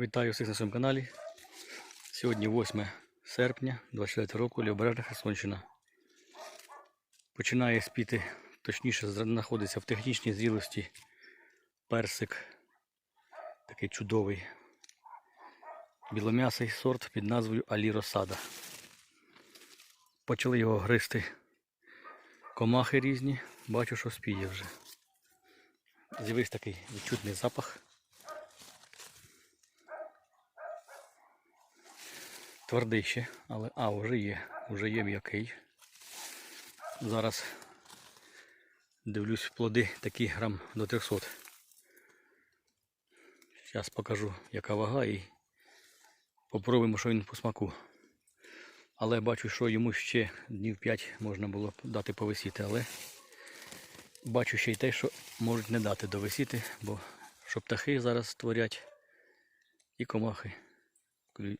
Вітаю всіх на своєму каналі. Сьогодні 8 серпня 24 року, Лівобережна Херсонщина. Починає спіти, точніше, знаходиться в технічній зрілості персик. Такий чудовий. Білом'ясий сорт під назвою Алі Росада. Почали його гризти комахи різні. Бачу, що спіє вже. З'явився такий відчутний запах. Твердий ще, але а, вже є, вже є м'який. Зараз дивлюсь плоди такі грам до 300. Зараз покажу, яка вага і попробуємо, що він по смаку. Але бачу, що йому ще днів 5 можна було дати повисіти, але бачу ще й те, що можуть не дати довисіти, бо що птахи зараз творять і комахи.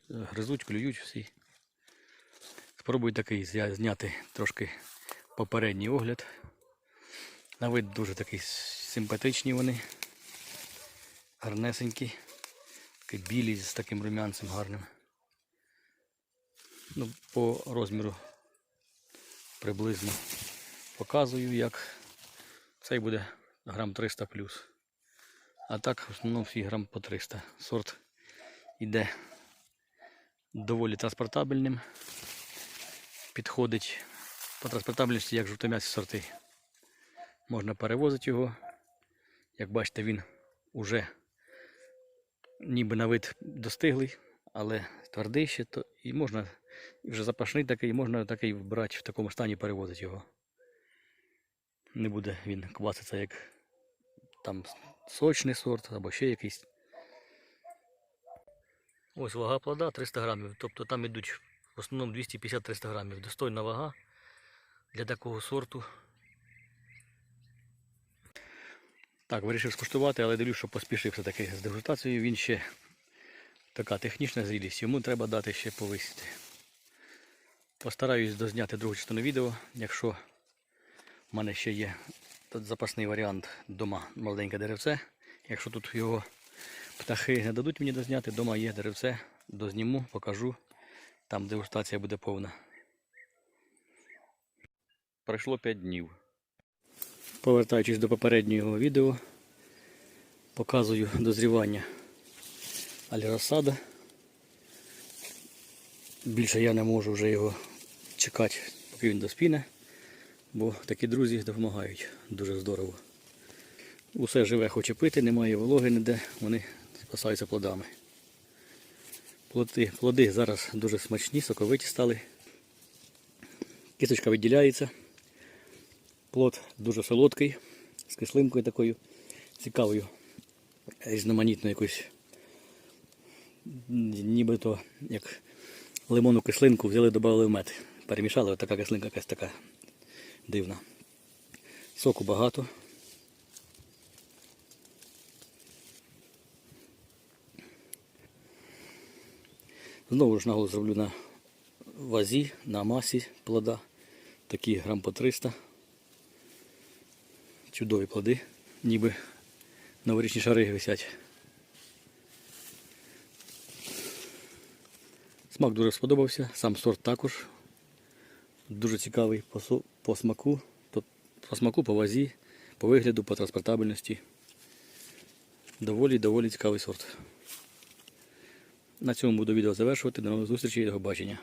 Гризуть, клюють всі. Спробую такий зняти трошки попередній огляд. На вид дуже такий симпатичні вони. Гарнесенькі. Такі білі з таким рум'янцем гарним. Ну, по розміру приблизно показую, як цей буде грам 300 плюс. А так в основному всі грам по 300. Сорт іде доволі транспортабельним. Підходить по транспортабельності як жовтом'ясі сорти. Можна перевозити його. Як бачите, він уже ніби на вид достиглий, але твердий ще, то і можна вже запашний такий, можна такий брати в такому стані перевозити його. Не буде він кваситься як там сочний сорт або ще якийсь. Ось вага плода 300 грамів. Тобто там йдуть в основному 250-300 грамів. Достойна вага для такого сорту. Так, вирішив скуштувати, але дивлюсь, що поспішив все-таки з дегустацією. Він ще така технічна зрілість. Йому треба дати ще повисіти. Постараюсь дозняти другу частину відео. Якщо в мене ще є запасний варіант дома маленьке деревце. Якщо тут його птахи не дадуть мені дозняти, дома є деревце, дозніму, покажу. Там дегустація буде повна. Пройшло 5 днів. Повертаючись до попереднього відео, показую дозрівання альросада. Більше я не можу вже його чекати, поки він доспіне, бо такі друзі допомагають дуже здорово. Усе живе хоче пити, немає вологи ніде, вони спасаються плодами. Плоди, плоди зараз дуже смачні, соковиті стали. Кісточка відділяється. Плод дуже солодкий, з кислинкою такою, цікавою, різноманітною якоюсь. Нібито як лимонну кислинку взяли, додали в мед. Перемішали, от така кислинка якась така дивна. Соку багато. Знову ж наголос зроблю на вазі, на масі плода. Такі грам по 300. Чудові плоди, ніби новорічні шари висять. Смак дуже сподобався, сам сорт також. Дуже цікавий по, по смаку, по, смаку, по вазі, по вигляду, по транспортабельності. Доволі доволі цікавий сорт. На цьому буду відео завершувати. До нових зустрічей і до побачення.